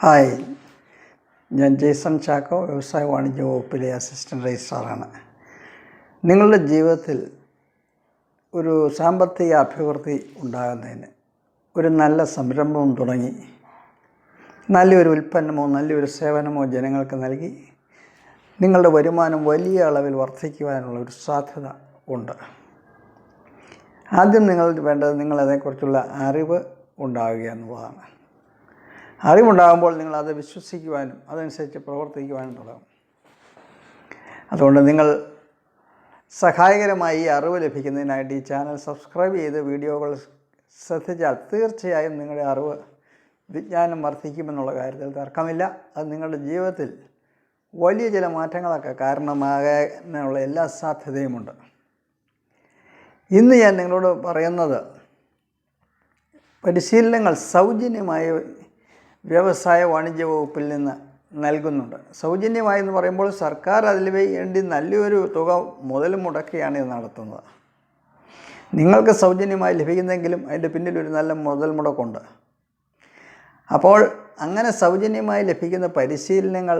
Hi. ഞാൻ Jason Chacko വ്യവസായ വാണിജ്യ വകുപ്പിലെ അസിസ്റ്റന്റ് രജിസ്ട്രാറാണ്. നിങ്ങളുടെ ജീവിതത്തിൽ ഒരു സാമ്പത്തിക അഭിവൃദ്ധി ഉണ്ടാകുന്നതിന് ഒരു നല്ല സംരംഭം തുടങ്ങി. നല്ലൊരു ഉൽപ്പന്നമോ നല്ലൊരു സേവനമോ ജനങ്ങൾക്ക് നൽകി. നിങ്ങളുടെ വരുമാനം വലിയ അളവിൽ വർദ്ധിക്കുവാനുള്ള ഒരു സാധ്യത ഉണ്ട്. ആദ്യം നിങ്ങൾ വേണ്ടത് നിങ്ങളതിനെക്കുറിച്ചുള്ള അറിവ് ഉണ്ടാവുക എന്നുള്ളതാണ്. അറിവുണ്ടാകുമ്പോൾ നിങ്ങൾ അത് വിശ്വസിക്കുവാനും അതനുസരിച്ച് പ്രവർത്തിക്കുവാനും തുടങ്ങും. അതുകൊണ്ട് നിങ്ങൾ സഹായകരമായി ഈ അറിവ് ലഭിക്കുന്നതിനായിട്ട് ഈ ചാനൽ സബ്സ്ക്രൈബ് ചെയ്ത് വീഡിയോകൾ ശ്രദ്ധിച്ചാൽ തീർച്ചയായും നിങ്ങളുടെ അറിവ് വിജ്ഞാനം വർദ്ധിക്കുമെന്നുള്ള കാര്യത്തിൽ തർക്കമില്ല. അത് നിങ്ങളുടെ ജീവിതത്തിൽ വലിയ ചില മാറ്റങ്ങളൊക്കെ കാരണമാകാനുള്ള എല്ലാ സാധ്യതയുമുണ്ട്. ഇന്ന് ഞാൻ നിങ്ങളോട് പറയുന്നത് പരിശീലനങ്ങൾ സൗജന്യമായി വ്യവസായ വാണിജ്യ വകുപ്പിൽ നിന്ന് നൽകുന്നുണ്ട്. സൗജന്യമായി എന്ന് പറയുമ്പോൾ സർക്കാർ അതിൽ വേണ്ടി നല്ലൊരു തുക മുതൽ മുടക്കിയാണ് ഇത് നടത്തുന്നത്. നിങ്ങൾക്ക് സൗജന്യമായി ലഭിക്കുന്നെങ്കിലും അതിന്റെ പിന്നിൽ ഒരു നല്ല മുതൽ മുടക്കുണ്ട്. അപ്പോൾ അങ്ങനെ സൗജന്യമായി ലഭിക്കുന്ന പരിശീലനങ്ങൾ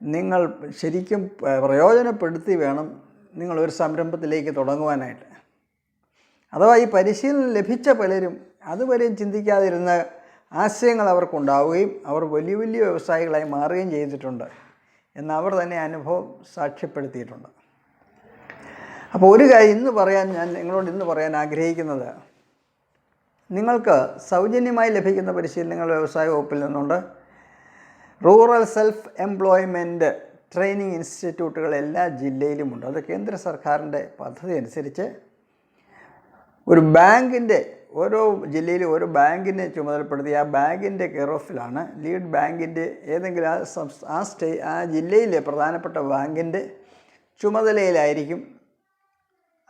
നിങ്ങൾ ശരിക്കും പ്രയോജനപ്പെടുത്തി വേണം നിങ്ങൾ ഒരു സംരംഭത്തിലേക്ക് തുടങ്ങുവാനായിട്ട്. അഥവാ ഈ പരിശീലനം ലഭിച്ച പലരും അതുവരെയും ചിന്തിക്കാതിരുന്ന ആശയങ്ങൾ അവർക്കുണ്ടാവുകയും അവർ വലിയ വലിയ വ്യവസായികളായി മാറുകയും ചെയ്തിട്ടുണ്ട് എന്ന് അവർ തന്നെ അനുഭവം സാക്ഷ്യപ്പെടുത്തിയിട്ടുണ്ട്. അപ്പോൾ ഒരു കാര്യം ഇന്ന് പറയാൻ ഞാൻ നിങ്ങളോട് ഇന്ന് പറയാൻ ആഗ്രഹിക്കുന്നത്. നിങ്ങൾക്ക് സൗജന്യമായി ലഭിക്കുന്ന പരിശീലനങ്ങൾ വ്യവസായ വകുപ്പിൽ നിന്നുണ്ട്. റൂറൽ സെൽഫ് എംപ്ലോയ്മെന്റ് ട്രെയിനിങ് ഇൻസ്റ്റിറ്റ്യൂട്ടുകൾ എല്ലാ ജില്ലയിലുമുണ്ട്. അത് കേന്ദ്ര സർക്കാരിന്റെ പദ്ധതി അനുസരിച്ച് ഒരു ബാങ്കിന്റെ ഓരോ ജില്ലയിലും ഓരോ ബാങ്കിനെ ചുമതലപ്പെടുത്തി ആ ബാങ്കിന്റെ കെയർ ഓഫിലാണ് ലീഡ് ബാങ്കിന്റെ ഏതെങ്കിലും ആ സംസ്ഥ ആ സ്റ്റേ ആ ജില്ലയിലെ പ്രധാനപ്പെട്ട ബാങ്കിന്റെ ചുമതലയിലായിരിക്കും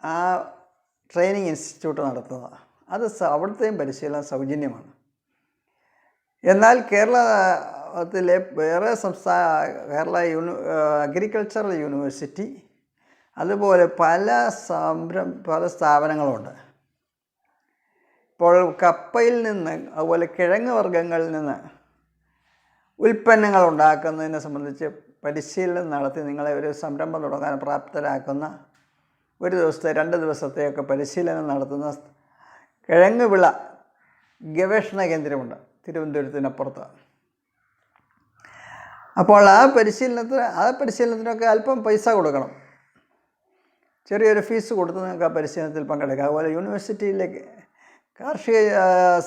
ആ ട്രെയിനിങ് ഇൻസ്റ്റിറ്റ്യൂട്ട് നടത്തുന്നത്. അത് അവിടുത്തെയും പരിശീലനം സൗജന്യമാണ്. എന്നാൽ കേരളത്തിലെ വേറെ സംസ്ഥാന കേരള യൂണി അഗ്രികൾച്ചറൽ യൂണിവേഴ്സിറ്റി അതുപോലെ പല സംരം പല സ്ഥാപനങ്ങളുണ്ട്. ഇപ്പോൾ കപ്പയിൽ നിന്ന് അതുപോലെ കിഴങ്ങ് വർഗങ്ങളിൽ നിന്ന് ഉൽപ്പന്നങ്ങൾ ഉണ്ടാക്കുന്നതിനെ സംബന്ധിച്ച് പരിശീലനം നടത്തി നിങ്ങളെ ഒരു സംരംഭം തുടങ്ങാൻ പ്രാപ്തരാക്കുന്ന ഒരു ദിവസത്തെ രണ്ട് ദിവസത്തെയൊക്കെ പരിശീലനം നടത്തുന്ന കിഴങ്ങ് വിള ഗവേഷണ കേന്ദ്രമുണ്ട് തിരുവനന്തപുരത്തിനപ്പുറത്ത്. അപ്പോൾ ആ പരിശീലനത്തിന് ആ പരിശീലനത്തിനൊക്കെ അല്പം പൈസ കൊടുക്കണം. ചെറിയൊരു ഫീസ് കൊടുത്ത് നിങ്ങൾക്ക് ആ പരിശീലനത്തിൽ പങ്കെടുക്കാം. അതുപോലെ യൂണിവേഴ്സിറ്റിയിലേക്ക് കാർഷിക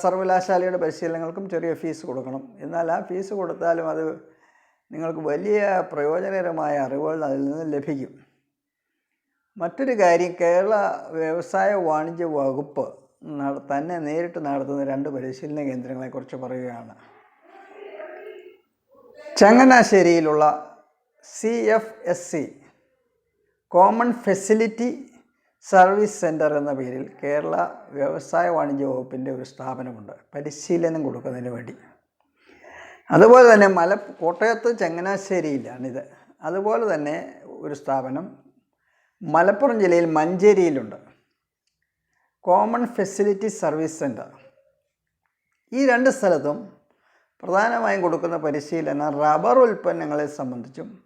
സർവകലാശാലയുടെ പരിശീലനങ്ങൾക്കും ചെറിയ ഫീസ് കൊടുക്കണം. എന്നാൽ ആ ഫീസ് കൊടുത്താലും അത് നിങ്ങൾക്ക് വലിയ പ്രയോജനകരമായ അറിവുകൾ അതിൽ നിന്ന് ലഭിക്കും. മറ്റൊരു കാര്യം കേരള വ്യവസായ വാണിജ്യ വകുപ്പ് തന്നെ നേരിട്ട് നടത്തുന്ന രണ്ട് പരിശീലന കേന്ദ്രങ്ങളെക്കുറിച്ച് പറയുകയാണ്. ചങ്ങനാശ്ശേരിയിലുള്ള C F S C common facility service centre എന്ന പേരിൽ കേരള വ്യവസായ വാണിജ്യ വകുപ്പിന്റെ ഒരു സ്ഥാപനമുണ്ട്. പരിശീലനം കൊടുക്കുന്നതിന് വേണ്ടി. അതുപോലെ തന്നെ മല കോട്ടയത്ത് ചങ്ങനാശ്ശേരിയിലാണിത്. അതുപോലെ തന്നെ ഒരു സ്ഥാപനം മലപ്പുറം ജില്ലയിൽ മഞ്ചേരിയിലുണ്ട്. കോമൺ ഫെസിലിറ്റി സർവീസ് സെന്റർ ഈ രണ്ട് സ്ഥലത്തും പ്രധാനമായും കൊടുക്കുന്ന പരിശീലനം റബ്ബർ ഉൽപ്പന്നങ്ങളെ സംബന്ധിച്ചും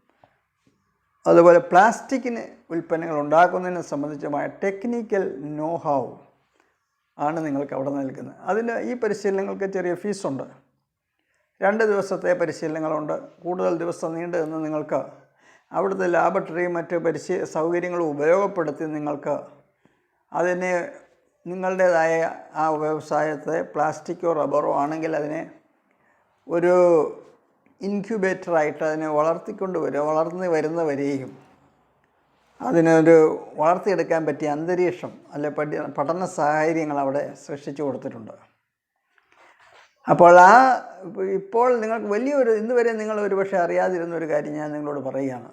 അതുപോലെ പ്ലാസ്റ്റിക്കിന് ഉൽപ്പന്നങ്ങൾ ഉണ്ടാക്കുന്നതിനെ സംബന്ധിച്ചുമായ ടെക്നിക്കൽ നോ ഹൗ ആണ് നിങ്ങൾക്ക് അവിടെ നൽകുന്നത്. അതിന് ഈ പരിശീലനങ്ങൾക്ക് ചെറിയ ഫീസുണ്ട് രണ്ട് ദിവസത്തെ പരിശീലനങ്ങളുണ്ട്. കൂടുതൽ ദിവസം നീണ്ടു നിന്ന് നിങ്ങൾക്ക് അവിടുത്തെ ലാബറട്ടറിയും മറ്റ് പരിശീ സൗകര്യങ്ങളും ഉപയോഗപ്പെടുത്തി നിങ്ങൾക്ക് അതിനെ നിങ്ങളുടേതായ ആ വ്യവസായത്തെ പ്ലാസ്റ്റിക്കോ റബ്ബറോ ആണെങ്കിൽ അതിനെ ഒരു ഇൻക്യുബേറ്ററായിട്ട് അതിനെ വളർത്തിക്കൊണ്ട് വരിക വളർന്ന് വരുന്നവരെയും അതിനൊരു വളർത്തിയെടുക്കാൻ പറ്റിയ അന്തരീക്ഷം അല്ലെ പഠി പഠന സാഹചര്യങ്ങൾ അവിടെ സൃഷ്ടിച്ചു കൊടുത്തിട്ടുണ്ട്. അപ്പോൾ ആ ഇപ്പോൾ നിങ്ങൾക്ക് വലിയൊരു ഇന്ന് വരെ നിങ്ങൾ ഒരുപക്ഷെ അറിയാതിരുന്ന ഒരു കാര്യം ഞാൻ നിങ്ങളോട് പറയുകയാണ്.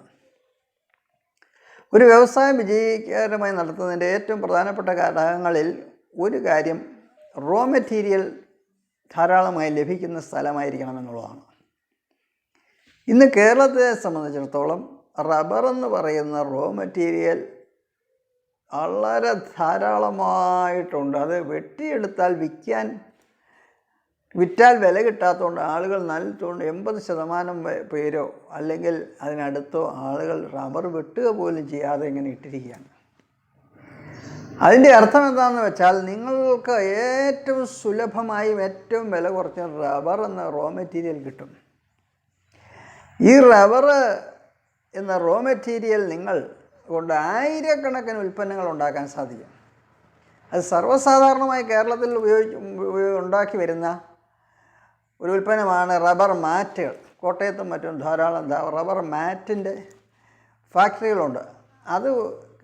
ഒരു വ്യവസായം വിജയകരമായി നടത്തുന്നതിന്റെ ഏറ്റവും പ്രധാനപ്പെട്ട ഘടകങ്ങളിൽ ഒരു കാര്യം റോ മെറ്റീരിയൽ ധാരാളമായി ലഭിക്കുന്ന സ്ഥലമായിരിക്കണം എന്നുള്ളതാണ്. ഇന്ന് കേരളത്തെ സംബന്ധിച്ചിടത്തോളം റബ്ബർ എന്ന് പറയുന്ന റോ മെറ്റീരിയൽ വളരെ ധാരാളമായിട്ടുണ്ട്. അത് വെട്ടിയെടുത്താൽ വിൽക്കാൻ വിറ്റാൽ വില കിട്ടാത്തതുകൊണ്ട് ആളുകൾ നല്ലതുകൊണ്ട് എൺപത് ശതമാനം പേരോ അല്ലെങ്കിൽ അതിനടുത്തോ ആളുകൾ റബ്ബർ വെട്ടുക പോലും ചെയ്യാതെ ഇങ്ങനെ ഇട്ടിരിക്കുകയാണ്. അതിന്റെ അർത്ഥം എന്താണെന്ന് വെച്ചാൽ നിങ്ങൾക്ക് ഏറ്റവും സുലഭമായും ഏറ്റവും വില കുറഞ്ഞ റബ്ബർ എന്ന റോ മെറ്റീരിയൽ കിട്ടും. ഈ റബ്ബർ എന്ന റോ മെറ്റീരിയൽ നിങ്ങൾ കൊണ്ട് ആയിരക്കണക്കിന് ഉൽപ്പന്നങ്ങൾ ഉണ്ടാക്കാൻ സാധിക്കും. അത് സർവസാധാരണമായി കേരളത്തിൽ ഉപയോഗിച്ച് ഉണ്ടാക്കി വരുന്ന ഒരു ഉൽപ്പന്നമാണ് റബ്ബർ മാറ്റുകൾ. കോട്ടയത്തും മറ്റും ധാരാളം റബ്ബർ മാറ്റിന്റെ ഫാക്ടറികളുണ്ട്. അത്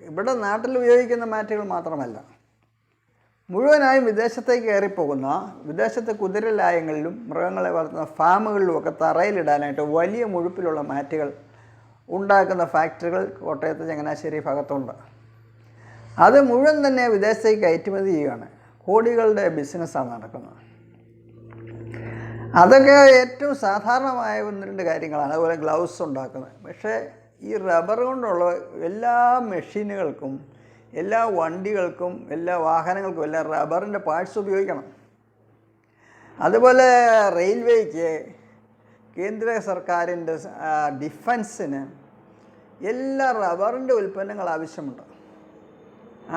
ഇവിടെ നാട്ടിൽ ഉപയോഗിക്കുന്ന മാറ്റുകൾ മാത്രമല്ല. മുഴുവനായും വിദേശത്തേക്ക് കയറിപ്പോകുന്ന വിദേശത്തെ കുതിരലായങ്ങളിലും മൃഗങ്ങളെ വളർത്തുന്ന ഫാമുകളിലുമൊക്കെ തറയിലിടാനായിട്ട് വലിയ മുഴുപ്പിലുള്ള മാറ്റുകൾ ഉണ്ടാക്കുന്ന ഫാക്ടറികൾ കോട്ടയത്ത് ചങ്ങനാശ്ശേരി ഭാഗത്തുണ്ട്. അത് മുഴുവൻ തന്നെ വിദേശത്തേക്ക് കയറ്റുമതി ചെയ്യുകയാണ്. കോടികളുടെ ബിസിനസ്സാണ് നടക്കുന്നത്. അതൊക്കെ ഏറ്റവും സാധാരണമായ ഒന്ന് രണ്ട് കാര്യങ്ങളാണ്. അതുപോലെ ഗ്ലൗസ് ഉണ്ടാക്കുന്നത്. പക്ഷേ ഈ റബ്ബർ കൊണ്ടുള്ള എല്ലാ മെഷീനുകൾക്കും എല്ലാ വണ്ടികൾക്കും എല്ലാ വാഹനങ്ങൾക്കും എല്ലാം റബ്ബറിന്റെ പാർട്സ് ഉപയോഗിക്കണം. അതുപോലെ റെയിൽവേക്ക് കേന്ദ്ര സർക്കാരിന്റെ ഡിഫൻസിന് എല്ലാ റബ്ബറിന്റെ ഉൽപ്പന്നങ്ങൾ ആവശ്യമുണ്ട്.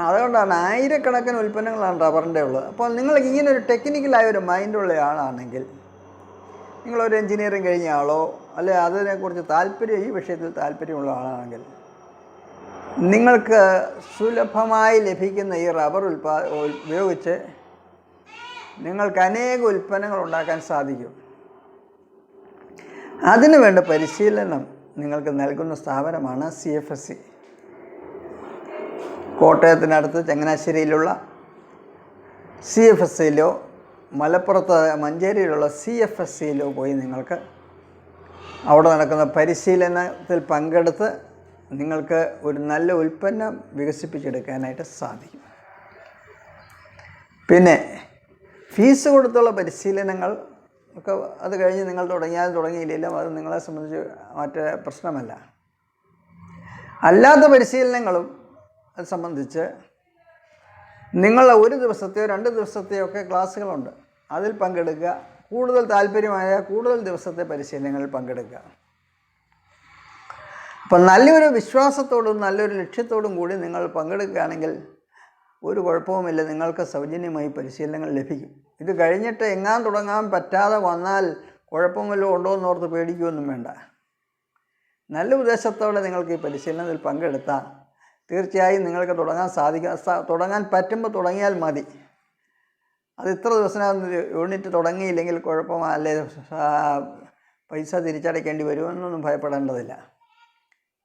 അതുകൊണ്ടാണ് ആയിരക്കണക്കിന് ഉൽപ്പന്നങ്ങളാണ് റബ്ബറിന്റെ ഉള്ളത്. അപ്പോൾ നിങ്ങൾക്ക് ഇങ്ങനെ ഒരു ടെക്നിക്കലായ ഒരു മൈൻഡുള്ള ആളാണെങ്കിൽ നിങ്ങളൊരു എഞ്ചിനീയറിങ് കഴിഞ്ഞ ആളോ അല്ലെ അതിനെക്കുറിച്ച് താല്പര്യം ഈ വിഷയത്തിൽ താല്പര്യമുള്ള ആളാണെങ്കിൽ നിങ്ങൾക്ക് സുലഭമായി ലഭിക്കുന്ന ഈ റബ്ബർ ഉൽപാ ഉപയോഗിച്ച് നിങ്ങൾക്ക് അനേക ഉൽപ്പന്നങ്ങൾ ഉണ്ടാക്കാൻ സാധിക്കും. അതിനു വേണ്ട പരിശീലനം നിങ്ങൾക്ക് നൽകുന്ന സ്ഥാപനമാണ് സി എഫ് എസ് സി. കോട്ടയത്തിനടുത്ത് ചങ്ങനാശ്ശേരിയിലുള്ള സി എഫ് എസ് സിയിലോ മലപ്പുറത്ത് മഞ്ചേരിയിലുള്ള സി എഫ് എസ് സിയിലോ പോയി നിങ്ങൾക്ക് അവിടെ നടക്കുന്ന പരിശീലനത്തിൽ പങ്കെടുത്ത് നിങ്ങൾക്ക് ഒരു നല്ല ഉൽപ്പന്നം വികസിപ്പിച്ചെടുക്കാനായിട്ട് സാധിക്കും. പിന്നെ ഫീസ് കൊടുത്തുള്ള പരിശീലനങ്ങൾ ഒക്കെ അത് കഴിഞ്ഞ് നിങ്ങൾ തുടങ്ങിയാൽ തുടങ്ങിയില്ലെങ്കിലും അത് നിങ്ങളെ സംബന്ധിച്ച് മറ്റേ പ്രശ്നമല്ല. അല്ലാത്ത പരിശീലനങ്ങളും അത് സംബന്ധിച്ച് നിങ്ങൾ ഒരു ദിവസത്തെയോ രണ്ട് ദിവസത്തെയോ ഒക്കെ ക്ലാസ്സുകളുണ്ട്. അതിൽ പങ്കെടുക്കുക കൂടുതൽ താല്പര്യമായ കൂടുതൽ ദിവസത്തെ പരിശീലനങ്ങളിൽ പങ്കെടുക്കുക. അപ്പം നല്ലൊരു വിശ്വാസത്തോടും നല്ലൊരു ലക്ഷ്യത്തോടും കൂടി നിങ്ങൾ പങ്കെടുക്കുകയാണെങ്കിൽ ഒരു കുഴപ്പവുമില്ല. നിങ്ങൾക്ക് സൗജന്യമായി പരിശീലനങ്ങൾ ലഭിക്കും. ഇത് കഴിഞ്ഞിട്ട് എങ്ങാൻ തുടങ്ങാൻ പറ്റാതെ വന്നാൽ കുഴപ്പമല്ലോ ഉണ്ടോ എന്നോർത്ത് പേടിക്കുകയൊന്നും വേണ്ട. നല്ല ഉദ്ദേശത്തോടെ നിങ്ങൾക്ക് ഈ പരിശീലനത്തിൽ പങ്കെടുത്താൽ തീർച്ചയായും നിങ്ങൾക്ക് തുടങ്ങാൻ സാധിക്കുക തുടങ്ങാൻ പറ്റുമ്പോൾ തുടങ്ങിയാൽ മതി. അത് ഇത്ര ദിവസത്തിനകം യൂണിറ്റ് തുടങ്ങിയില്ലെങ്കിൽ കുഴപ്പം അല്ലെ പൈസ തിരിച്ചടയ്ക്കേണ്ടി വരുമെന്നൊന്നും ഭയപ്പെടേണ്ടതില്ല.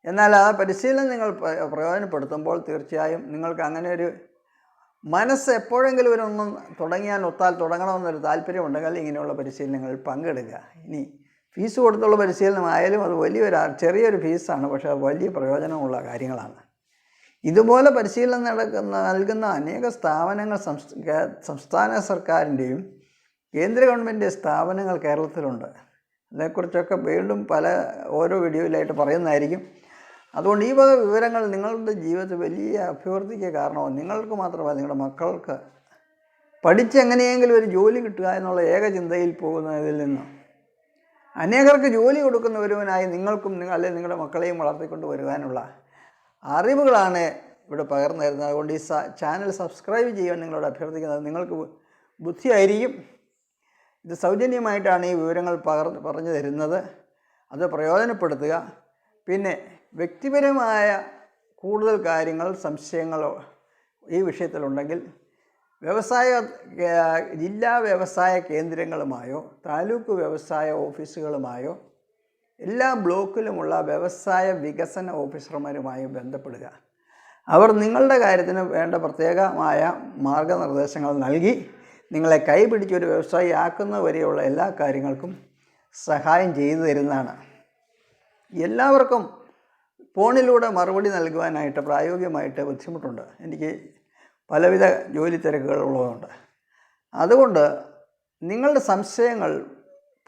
എന്നാൽ ആ പരിശീലനം നിങ്ങൾ പ്രയോജനപ്പെടുത്തുമ്പോൾ തീർച്ചയായും നിങ്ങൾക്ക് അങ്ങനെ ഒരു മനസ്സ് എപ്പോഴെങ്കിലും ഒരു ഒന്നും തുടങ്ങിയാൽ ഒത്താൽ തുടങ്ങണമെന്നൊരു താല്പര്യമുണ്ടെങ്കിൽ ഇങ്ങനെയുള്ള പരിശീലനങ്ങളിൽ പങ്കെടുക്കുക. ഇനി ഫീസ് കൊടുത്തുള്ള പരിശീലനമായാലും അത് വലിയൊരു ചെറിയൊരു ഫീസാണ് പക്ഷേ അത് വലിയ പ്രയോജനമുള്ള കാര്യങ്ങളാണ്. ഇതുപോലെ പരിശീലനം നടക്കുന്ന നൽകുന്ന അനേക സ്ഥാപനങ്ങൾ സംസ്ഥാന സർക്കാരിന്റെയും കേന്ദ്ര ഗവൺമെന്റ് സ്ഥാപനങ്ങൾ കേരളത്തിലുണ്ട്. അതിനെക്കുറിച്ചൊക്കെ വീണ്ടും പല ഓരോ വീഡിയോയിലായിട്ട് പറയുന്നതായിരിക്കും. അതുകൊണ്ട് ഈ വക വിവരങ്ങൾ നിങ്ങളുടെ ജീവിതത്തിൽ വലിയ അഭിവൃദ്ധിക്ക് കാരണമാവും. നിങ്ങൾക്ക് മാത്രമല്ല നിങ്ങളുടെ മക്കൾക്ക്. പഠിച്ച് എങ്ങനെയെങ്കിലും ഒരു ജോലി കിട്ടുക എന്നുള്ള ഏക ചിന്തയിൽ പോകുന്നതിൽ നിന്ന്. അനേകർക്ക് ജോലി കൊടുക്കുന്ന ഒരുവനായി നിങ്ങൾക്കും നിങ്ങൾ അല്ലെങ്കിൽ നിങ്ങളുടെ മക്കളെയും വളർത്തിക്കൊണ്ട് വരുവാനുള്ള അറിവുകളാണ് ഇവിടെ പകർന്നു തരുന്നത്. അതുകൊണ്ട് ഈ ചാനൽ സബ്സ്ക്രൈബ് ചെയ്യാൻ നിങ്ങളോട് അഭ്യർത്ഥിക്കുന്നത് നിങ്ങൾക്ക് ബുദ്ധിയായിരിക്കും. ഇത് സൗജന്യമായിട്ടാണ് ഈ വിവരങ്ങൾ പകർന്ന് പറഞ്ഞു തരുന്നത്. അത് പ്രയോജനപ്പെടുത്തുക. പിന്നെ വ്യക്തിപരമായ കൂടുതൽ കാര്യങ്ങൾ സംശയങ്ങളോ ഈ വിഷയത്തിലുണ്ടെങ്കിൽ വ്യവസായ ജില്ലാ വ്യവസായ കേന്ദ്രങ്ങളുമായോ താലൂക്ക് വ്യവസായ ഓഫീസുകളുമായോ എല്ലാ ബ്ലോക്കിലുമുള്ള വ്യവസായ വികസന ഓഫീസർമാരുമായി ബന്ധപ്പെടുക. അവർ നിങ്ങളുടെ കാര്യത്തിന് വേണ്ട പ്രത്യേകമായ മാർഗനിർദ്ദേശങ്ങൾ നൽകി നിങ്ങളെ കൈപിടിച്ച് ഒരു വ്യവസായി ആക്കുന്നവരെയുള്ള എല്ലാ കാര്യങ്ങൾക്കും സഹായം ചെയ്തു തരുന്നതാണ്. എല്ലാവർക്കും ഫോണിലൂടെ മറുപടി നൽകുവാനായിട്ട് പ്രായോഗികമായിട്ട് ബുദ്ധിമുട്ടുണ്ട്. എനിക്ക് പലവിധ ജോലി തിരക്കുകൾ ഉള്ളതുകൊണ്ട്. അതുകൊണ്ട് നിങ്ങളുടെ സംശയങ്ങൾ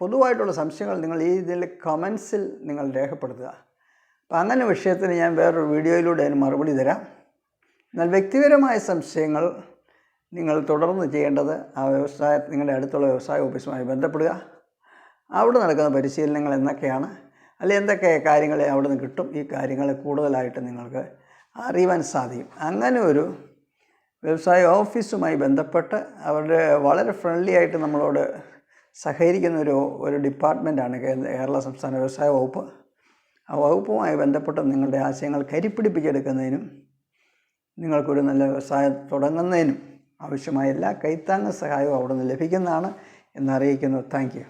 പൊതുവായിട്ടുള്ള സംശയങ്ങൾ നിങ്ങൾ ഈ ഇതിൽ കമൻസിൽ നിങ്ങൾ രേഖപ്പെടുത്തുക. അപ്പം അങ്ങനെ വിഷയത്തിന് ഞാൻ വേറൊരു വീഡിയോയിലൂടെ അതിന് മറുപടി തരാം. എന്നാൽ വ്യക്തിപരമായ സംശയങ്ങൾ നിങ്ങൾ തുടർന്ന് ചെയ്യേണ്ടത് ആ വ്യവസായ നിങ്ങളുടെ അടുത്തുള്ള വ്യവസായ ഓഫീസുമായി ബന്ധപ്പെടുക. അവിടെ നടക്കുന്ന പരിശീലനങ്ങൾ എന്തൊക്കെയാണ്? അല്ലെങ്കിൽ എന്തൊക്കെ കാര്യങ്ങൾ അവിടെ നിന്ന് കിട്ടും? ഈ കാര്യങ്ങൾ കൂടുതലായിട്ട് നിങ്ങൾക്ക് അറിയുവാൻ സാധിക്കും. അങ്ങനെ ഒരു വ്യവസായ ഓഫീസുമായി ബന്ധപ്പെട്ട് അവരുടെ വളരെ ഫ്രണ്ട്ലി ആയിട്ട് നമ്മളോട് സഹകരിക്കുന്ന ഒരു ഒരു ഡിപ്പാർട്ട്മെന്റാണ് കേരള സംസ്ഥാന വ്യവസായ വകുപ്പ്. ആ വകുപ്പുമായി ബന്ധപ്പെട്ട് നിങ്ങളുടെ ആശയങ്ങൾ കരിപ്പിടിപ്പിച്ചെടുക്കുന്നതിനും നിങ്ങൾക്കൊരു നല്ല വ്യവസായം തുടങ്ങുന്നതിനും ആവശ്യമായ എല്ലാ കൈത്താങ്ങ സഹായവും അവിടെ നിന്ന് ലഭിക്കുന്നതാണ് എന്നറിയിക്കുന്നു. താങ്ക്